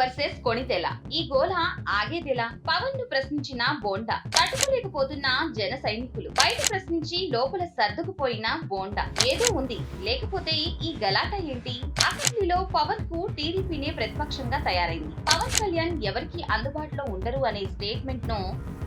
Versus Konidela ఈ గోల ఆగేదెలా? పవన్ను ప్రశ్నించిన బోండా. తట్టుకోలేకపోతున్న జన సైనికులు. బయట ప్రశ్నించి లోపల సర్దుకుపోయిన బోండా. ఏదో ఉంది. లేకపోతే ఈ గలాట ఏంటి? అసెంబ్లీలో పవన్కు టీడీపీనే ప్రతిపక్షంగా తయారైంది. పవన్ కళ్యాణ్ ఎవరికి అందుబాటులో ఉండరు అనే స్టేట్మెంట్ను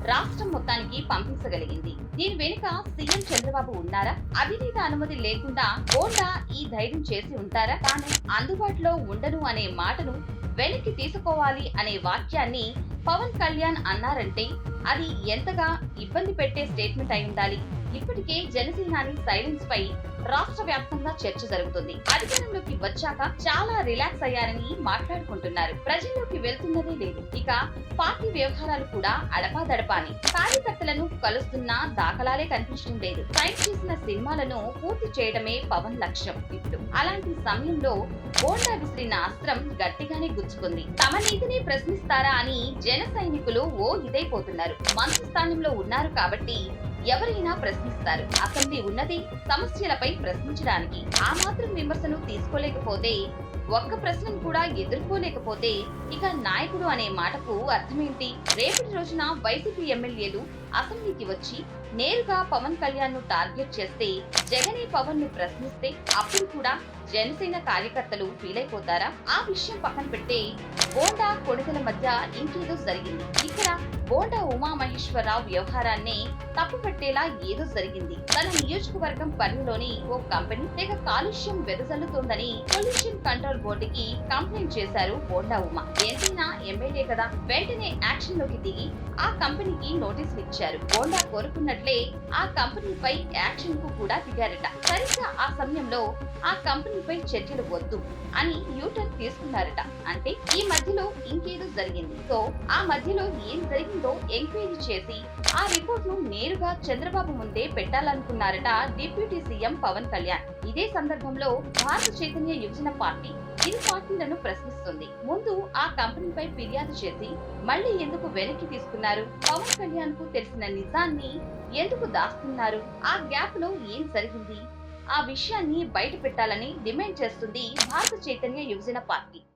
రాష్ట్రం మొత్తానికి పంపించగలిగింది దీని వెనుక సీఎం చంద్రబాబు ఉన్నారా? అవినీతి అనుమతి లేకుండా బోండా ఈ ధైర్యం చేసి ఉంటారా? తాను అందుబాటులో ఉండను అనే మాటను వెనక్కి తీసుకోవాలి అనే వాక్యాన్ని పవన్ కళ్యాణ్ అన్నారంటే అది ఎంతగా ఇబ్బంది పెట్టే స్టేట్మెంట్ అయి ఉండాలి. ఇప్పటికే జనసేనాని సైలెన్స్ పై రాష్ట్ర వ్యాప్తంగా చర్చ జరుగుతుంది. అధికారంలోకి వచ్చాక చాలా రిలాక్స్ అయ్యారని మాట్లాడుకుంటున్నారు. ప్రజల్లోకి వెళ్తున్నదే లేదు. ఇక పార్టీ వ్యవహారాలు కూడా అడపాదడపాని. కార్యకర్తలను కలుస్తున్న దాఖలాలే కనిపించడం లేదు. సైన్ చేసిన సినిమాలను పూర్తి చేయడమే పవన్ లక్ష్యం ఇప్పుడు. అలాంటి సమయంలో బోండా విసిరిన అస్త్రం గట్టిగానే గుచ్చుకుంది. తమ నీతిని ప్రశ్నిస్తారా అని జన సైనికులు ఓ ఇదైపోతున్నారు. మంత్రి స్థానంలో ఉన్నారు కాబట్టి ఎవరైనా ప్రశ్నిస్తారు. అసెంబ్లీ ఉన్నది సమస్యలపై ప్రశ్నించడానికి ఆ మాత్రం విమర్శను తీసుకోలేకపోతే ఒక్క ప్రశ్నను కూడా ఎదుర్కోలేకపోతే ఇక నాయకుడు అనే మాటకు అర్థమేంటి? రేపటి రోజున వైసీపీ ఎమ్మెల్యేలు అసెంబ్లీకి వచ్చి నేరుగా పవన్ కళ్యాణ్ను టార్గెట్ చేస్తే జగనే పవన్ను ప్రశ్నిస్తే అప్పుడు కూడా జనసేన కార్యకర్తలు ఫీల్ అయిపోతారా ఆ విషయం పక్కన పెడితే బోండా కొడుకుల మధ్య ఇంకేదో జరిగింది. ఇక్కడ బోండా ఉమామహేశ్వరరావు వ్యవహారాన్ని తప్పు పట్టేలా ఏదో జరిగింది. తన నియోజకవర్గం పరిధిలోని ఓ కంపెనీ తెగ కాలుష్యం వెదజల్లుతోందని పొల్యూషన్ కంట్రోల్ బోర్డుకి కంప్లైంట్ చేశారు బోండా ఉమా. ఎంతైనా ఎమ్మెల్యే కదా వెంటనే యాక్షన్లోకి దిగి ఆ కంపెనీకి నోటీసులు ఇచ్చారు. బోండా కోరుకున్నట్లే ఆ కంపెనీపై యాక్షన్కు కూడా దిగారట. సరిగ్గా ఆ సమయంలో ఆ కంపెనీపై చర్యలు వద్దు అని యూటర్న్ తీసుకున్నారట. అంటే ఈ మధ్యలో ఇంకేదో జరిగింది. సో ఆ మధ్యలో ఏం జరిగిందో ఎంక్వైరీ చేసి ఆ రిపోర్ట్ను నేరుగా చంద్రబాబు ముందే పెట్టాలనుకున్నారట డిప్యూటీ సీఎం పవన్ కళ్యాణ్. ఇదే సందర్భంలో భారత చైతన్య యువజన పార్టీ ఇరు పార్టీలను ప్రశ్నిస్తుంది. ముందు ఆ కంపెనీపై ఫిర్యాదు చేసి మళ్ళీ ఎందుకు వెనక్కి తీసుకున్నారు? పవన్ కళ్యాణ్కు తెలిసిన నిజాన్ని ఎందుకు దాస్తున్నారు? ఆ గ్యాప్లో ఏం జరిగింది? ఆ విషయాన్ని బయట పెట్టాలని డిమాండ్ చేస్తుంది భారత చైతన్య యువజన పార్టీ.